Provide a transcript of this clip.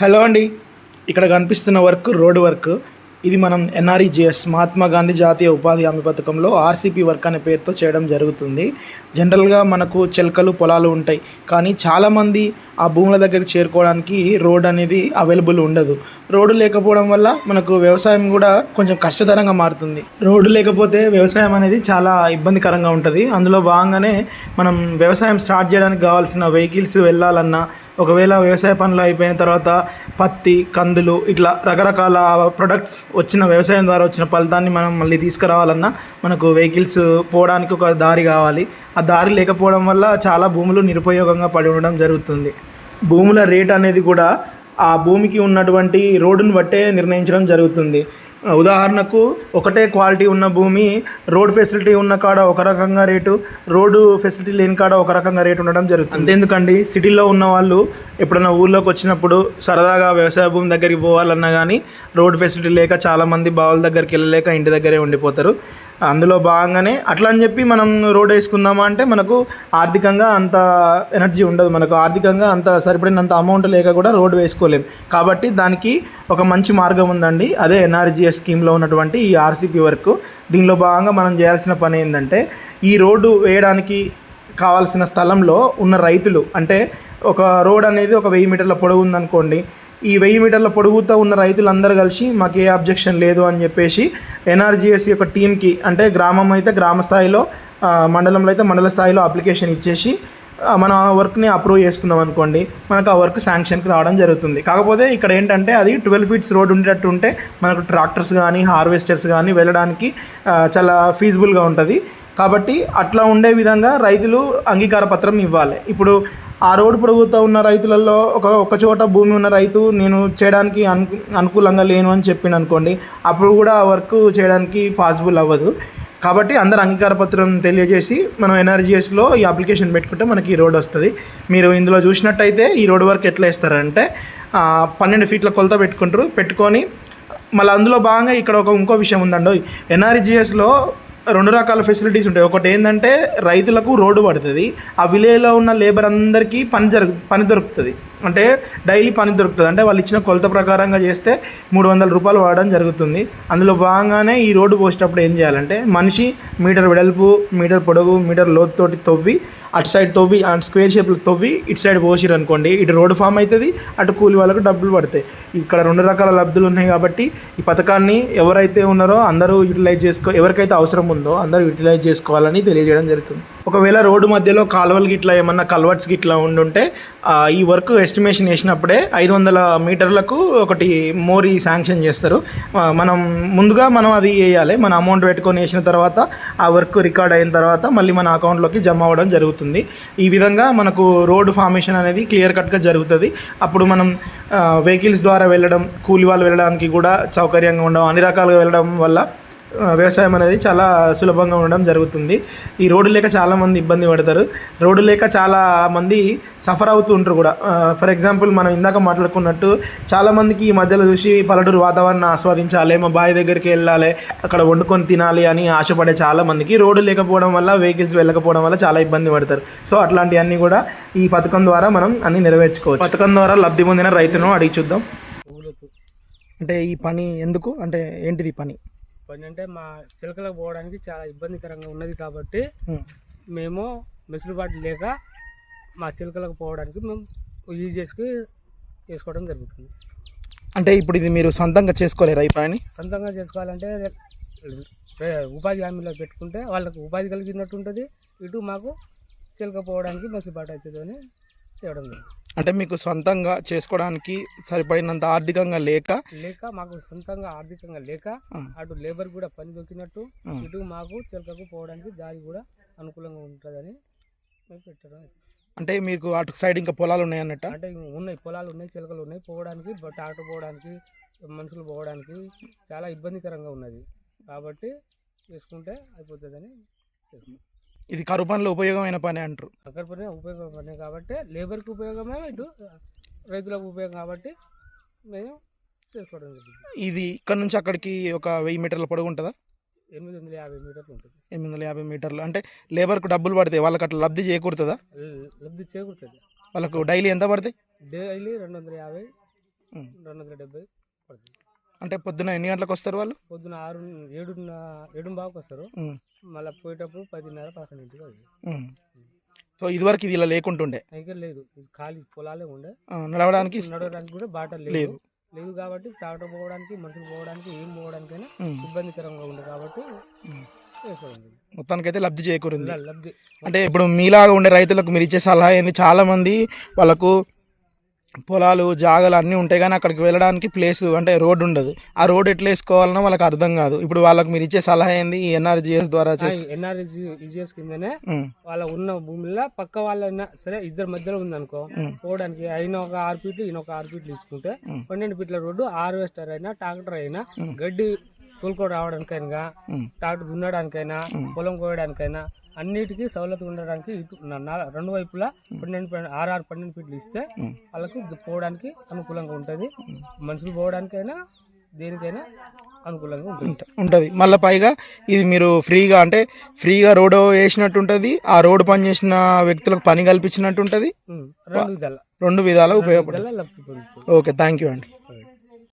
Hello అండి. ఇక్కడ కనిపిస్తున్న వర్క్ రోడ్ వర్క్. ఇది మనం ఎన్ఆర్ఈజిఎస్ మహాత్మా గాంధీ జాతీయ ఉపాధి హామీ పథకంలో ఆర్సీపీ వర్క్ అనే పేరుతో చేయడం జరుగుతుంది. జనరల్గా మనకు చెలకలు పొలాలు ఉంటాయి. కానీ చాలామంది ఆ భూముల దగ్గరికి చేరుకోవడానికి రోడ్ అనేది అవైలబుల్ ఉండదు. రోడ్డు లేకపోవడం వల్ల మనకు వ్యవసాయం కూడా కొంచెం కష్టతరంగా మారుతుంది. రోడ్డు లేకపోతే వ్యవసాయం అనేది చాలా ఇబ్బందికరంగా ఉంటుంది. అందులో భాగంగానే మనం వ్యవసాయం స్టార్ట్ చేయడానికి కావాల్సిన వెహికల్స్ వెళ్ళాలన్నా ఒకవేళ వ్యవసాయ పనులు అయిపోయిన తర్వాత పత్తి కందులు ఇట్లా రకరకాల ప్రొడక్ట్స్ వచ్చిన వ్యవసాయం ద్వారా వచ్చిన ఫలితాన్ని మనం మళ్ళీ తీసుకురావాలన్నా మనకు వెహికల్స్ పోవడానికి ఒక దారి కావాలి. ఆ దారి లేకపోవడం వల్ల చాలా భూములు నిరుపయోగంగా పడి ఉండడం జరుగుతుంది. భూముల రేట్ అనేది కూడా ఆ భూమికి ఉన్నటువంటి రోడ్డును బట్టే నిర్ణయించడం జరుగుతుంది. ఉదాహరణకు ఒకటే క్వాలిటీ ఉన్న భూమి రోడ్ ఫెసిలిటీ ఉన్న కాడ ఒక రకంగా రేటు రోడ్డు ఫెసిలిటీ లేని కాడ ఒక రకంగా రేటు ఉండడం జరుగుతుంది. అంతేందుకండి? సిటీలో ఉన్న వాళ్ళు ఎప్పుడైనా ఊళ్ళోకి వచ్చినప్పుడు సరదాగా వ్యవసాయ భూమి దగ్గరికి పోవాలన్నా కానీ రోడ్ ఫెసిలిటీ లేక చాలామంది బావుల దగ్గరికి వెళ్ళలేక ఇంటి దగ్గరే ఉండిపోతారు. అందులో భాగంగానే అట్లా అని చెప్పి మనం రోడ్ వేసుకుందామా అంటే మనకు ఆర్థికంగా అంత ఎనర్జీ ఉండదు. మనకు ఆర్థికంగా అంత సరిపడినంత అమౌంట్ లేక కూడా రోడ్ వేసుకోలేం. కాబట్టి దానికి ఒక మంచి మార్గం ఉందండి. అదే ఎన్ఆర్జీఎస్ స్కీమ్లో ఉన్నటువంటి ఈ ఆర్సీపీ వర్క్. దీనిలో భాగంగా మనం చేయాల్సిన పని ఏంటంటే ఈ రోడ్డు వేయడానికి కావాల్సిన స్థలంలో ఉన్న రైతులు అంటే ఒక రోడ్ అనేది ఒక వెయ్యి మీటర్ల పొడవు ఉందనుకోండి. ఈ వెయ్యి మీటర్ల పొడుగుతో ఉన్న రైతులందరూ కలిసి మాకు ఏ అబ్జెక్షన్ లేదు అని చెప్పేసి ఎన్ఆర్జీఎస్ యొక్క టీంకి అంటే గ్రామం అయితే గ్రామ స్థాయిలో మండలంలో అయితే మండల స్థాయిలో అప్లికేషన్ ఇచ్చేసి ఆ, మన వర్క్ని అప్రూవ్ చేసుకున్నాం అనుకోండి మనకు ఆ వర్క్ శాంక్షన్కి రావడం జరుగుతుంది. కాకపోతే ఇక్కడ ఏంటంటే అది ట్వెల్వ్ ఫీట్స్ రోడ్ ఉండేటట్టు ఉంటే మనకు ట్రాక్టర్స్ కానీ హార్వెస్టర్స్ కానీ వెళ్ళడానికి చాలా ఫీజిబుల్గా ఉంటుంది. కాబట్టి అట్లా ఉండే విధంగా రైతులు అంగీకార పత్రం ఇవ్వాలి. ఇప్పుడు ఆ రోడ్డు పొడుగుతూ ఉన్న రైతులలో ఒక ఒక చోట భూమి ఉన్న రైతు నేను చేయడానికి అను అనుకూలంగా లేను అని చెప్పిండు అనుకోండి అప్పుడు కూడా ఆ వర్క్ చేయడానికి పాసిబుల్ అవ్వదు. కాబట్టి అందరు అంగీకార పత్రం తెలియజేసి మనం ఎన్ఆర్జీఎస్లో ఈ అప్లికేషన్ పెట్టుకుంటే మనకి ఈ రోడ్ వస్తుంది. మీరు ఇందులో చూసినట్టయితే ఈ రోడ్ వర్క్ ఎట్లా వేస్తారంటే పన్నెండు ఫీట్ల కొలత పెట్టుకుంటారు. పెట్టుకొని మళ్ళీ అందులో భాగంగా ఇక్కడ ఒక ఇంకో విషయం ఉందండి ఎన్ఆర్జీఎస్లో రెండు రకాల ఫెసిలిటీస్ ఉంటాయి. ఒకటి ఏంటంటే రైతులకు రోడ్డు పడుతుంది. ఆ విలేజ్లో ఉన్న లేబర్ అందరికీ పని జరుగు పని దొరుకుతుంది. అంటే డైలీ పని దొరుకుతుంది. అంటే వాళ్ళు ఇచ్చిన కొలత ప్రకారంగా చేస్తే మూడు వందల రూపాయలు వాడడం జరుగుతుంది. అందులో భాగంగానే ఈ రోడ్డు పోసేటప్పుడు ఏం చేయాలంటే మనిషి మీటర్ వెడల్పు మీటర్ పొడవు మీటర్ లోతుతోటి తవ్వి అటు సైడ్ తవ్వి అండ్ స్క్వేర్ షేప్లో తవ్వి ఇటు సైడ్ పోసిరు అనుకోండి ఇటు రోడ్డు ఫామ్ అవుతుంది అటు కూలి వాళ్ళకు డబ్బులు పడతాయి. ఇక్కడ రెండు రకాల లబ్ధులు ఉన్నాయి కాబట్టి ఈ పథకాన్ని ఎవరైతే ఉన్నారో అందరూ యూటిలైజ్ చేసుకో ఎవరికైతే అవసరం ఉందో అందరూ యూటిలైజ్ చేసుకోవాలని తెలియజేయడం జరుగుతుంది. ఒకవేళ రోడ్డు మధ్యలో కాలువలు గిట్లా ఏమన్నా కల్వర్ట్స్ గిట్లా ఉండుంటే ఉంటే ఈ వర్క్ ఎస్టిమేషన్ వేసినప్పుడే ఐదు వందల మీటర్లకు ఒకటి మోరీ శాంక్షన్ చేస్తారు. మనం ముందుగా మనం అది వేయాలి మన అమౌంట్ పెట్టుకొని వేసిన తర్వాత ఆ వర్క్ రికార్డ్ అయిన తర్వాత మళ్ళీ మన అకౌంట్లోకి జమ అవ్వడం జరుగుతుంది. ఈ విధంగా మనకు రోడ్డు ఫార్మేషన్ అనేది క్లియర్ కట్గా జరుగుతుంది. అప్పుడు మనం వెహికల్స్ ద్వారా వెళ్ళడం కూలి వాళ్ళు వెళ్ళడానికి కూడా సౌకర్యంగా ఉండడం అన్ని రకాలుగా వెళ్ళడం వల్ల వ్యవసాయం అనేది చాలా సులభంగా ఉండడం జరుగుతుంది. ఈ రోడ్డు లేక చాలామంది ఇబ్బంది పడతారు. రోడ్డు లేక చాలా మంది సఫర్ అవుతూ ఉంటారు కూడా. ఫర్ ఎగ్జాంపుల్ మనం ఇందాక మాట్లాడుకున్నట్టు చాలామందికి ఈ మధ్యలో చూసి పల్లెటూరు వాతావరణం ఆస్వాదించాలి మా బావి దగ్గరికి వెళ్ళాలి అక్కడ వండుకొని తినాలి అని ఆశపడే చాలామందికి రోడ్డు లేకపోవడం వల్ల వెహికల్స్ వెళ్ళకపోవడం వల్ల చాలా ఇబ్బంది పడతారు. సో అట్లాంటివన్నీ కూడా ఈ పథకం ద్వారా మనం అన్ని నెరవేర్చుకోవచ్చు. పథకం ద్వారా లబ్ధి పొందిన రైతును అడిగి చూద్దాం. అంటే ఈ పని ఎందుకు? అంటే ఏంటిది పని? అంటే మా చిలకలకు పోవడానికి చాలా ఇబ్బందికరంగా ఉన్నది కాబట్టి. మేము వెసులుబాటు లేక మా చిలకలకు పోవడానికి మేము యూజెస్కి చేసుకోవడం జరుగుతుంది. అంటే ఇప్పుడు ఇది మీరు సొంతంగా చేసుకోలేరా ఈ పని సొంతంగా చేసుకోవాలంటే ఉపాధి హామీలో పెట్టుకుంటే వాళ్ళకు ఉపాధి కలిగినట్టు ఉంటుంది. ఇటు మాకు చిలక పోవడానికి వెసులుబాటు అవుతుంది అని చేయడం జరుగుతుంది. అంటే మీకు సొంతంగా చేసుకోవడానికి సరిపడినంత ఆర్థికంగా లేక? లేక మాకు సొంతంగా ఆర్థికంగా లేక. అటు లేబర్ కూడా పని దొరికినట్టు. ఇటు మాకు చిలకకు పోవడానికి దారి కూడా అనుకూలంగా ఉంటుందని పెట్టడం. అంటే మీకు అటు సైడ్ ఇంకా పొలాలు ఉన్నాయి అన్నట్ట అంటే ఉన్నాయి పొలాలు ఉన్నాయి చిలకలు ఉన్నాయి పోవడానికి ట్రాక్టర్ పోవడానికి మనుషులు పోవడానికి చాలా ఇబ్బందికరంగా ఉన్నది. కాబట్టి చేసుకుంటే అయిపోతుందని ఇది కరువు పనులు ఉపయోగమైన పని అంటారు. అక్కడ పని ఉపయోగపడినాయి కాబట్టి లేబర్కి ఉపయోగమే ఇటు రైతులకు ఉపయోగం కాబట్టి మేము చేసుకోవడం ఇది ఇక్కడ నుంచి అక్కడికి ఒక వెయ్యి మీటర్ల పొడవు ఉంటుందా? ఎనిమిది వందల యాభై మీటర్లు ఉంటుంది. ఎనిమిది వందల యాభై మీటర్లు. అంటే లేబర్కు డబ్బులు పడతాయి వాళ్ళకి అట్లా లబ్ధి చేకూరుతుందా? లబ్ధి చేకూరుతుంది. వాళ్ళకు డైలీ ఎంత పడతాయి? డైలీ రెండు వందల యాభై. రెండు వందల డెబ్బై పడుతుంది. అంటే పొద్దున ఎన్ని గంటలకు వస్తారు వాళ్ళు? పొద్దున ఆరు ఏడు ఏడు బాగుకి వస్తారు. మళ్ళీ పోయేటప్పుడు పదిన్నర పదకొండింటికి అది. సో ఇదివరకు ఇది ఇలా లేకుంటుండే? అయితే లేదు. ఖాళీ పొలాలే ఉండే. నడవడానికి నడవడానికి కూడా బాటలు లేదు. లేదు. కాబట్టి ట్రాక్టర్ పోవడానికి మనుషులు పోవడానికి ఏం పోవడానికైనా ఇబ్బందికరంగా ఉంది కాబట్టి. మొత్తానికైతే లబ్ధి చేకూరింది. లబ్ధి. అంటే ఇప్పుడు మీలాగా ఉండే రైతులకు మీరు ఇచ్చే సలహా ఏంది? చాలా మంది వాళ్ళకు పొలాలు జాగాలు అన్నీ ఉంటాయి కానీ అక్కడికి వెళ్ళడానికి ప్లేస్ అంటే రోడ్ ఉండదు. ఆ రోడ్ ఎట్లా వేసుకోవాలనో వాళ్ళకి అర్థం కాదు. ఇప్పుడు వాళ్ళకి మీరు ఇచ్చే సలహా ఏంది? ఈ ఎన్ఆర్జిఎస్ ద్వారా ఈజీఎస్ కిందనే వాళ్ళ ఉన్న భూమిలో పక్క వాళ్ళైనా సరే ఇద్దరు మధ్యలో ఉందనుకో. పోవడానికి అయిన ఒక ఆరు ఫీట్లు ఈయన ఒక ఆరు ఫీట్లు ఇచ్చుకుంటే. పన్నెండు ఫీట్ల రోడ్డు హార్వెస్టర్ అయినా ట్రాక్టర్ అయినా గడ్డి తోలుకొని రావడానికైనా ట్రాక్టర్ దున్నడానికైనా పొలం కోయడానికైనా అన్నిటికీ సౌలత్ ఉండడానికి రెండు వైపులా పన్నెండు పన్నెండు ఆరు ఆరు పన్నెండు ఫీట్లు ఇస్తే. వాళ్ళకు పోవడానికి అనుకూలంగా ఉంటుంది. మనుషులు పోవడానికైనా దేనికైనా అనుకూలంగా ఉంటుంది. ఉంట- ఉంటది. మళ్ళీ పైగా ఇది మీరు ఫ్రీగా అంటే ఫ్రీగా రోడ్ వేసినట్టు ఉంటుంది ఆ రోడ్డు పని చేసిన వ్యక్తులకు పని కల్పించినట్టు ఉంటుంది. రెండు విధాల. రెండు పొందుతుంది. ఓకే థ్యాంక్ యూ అండి.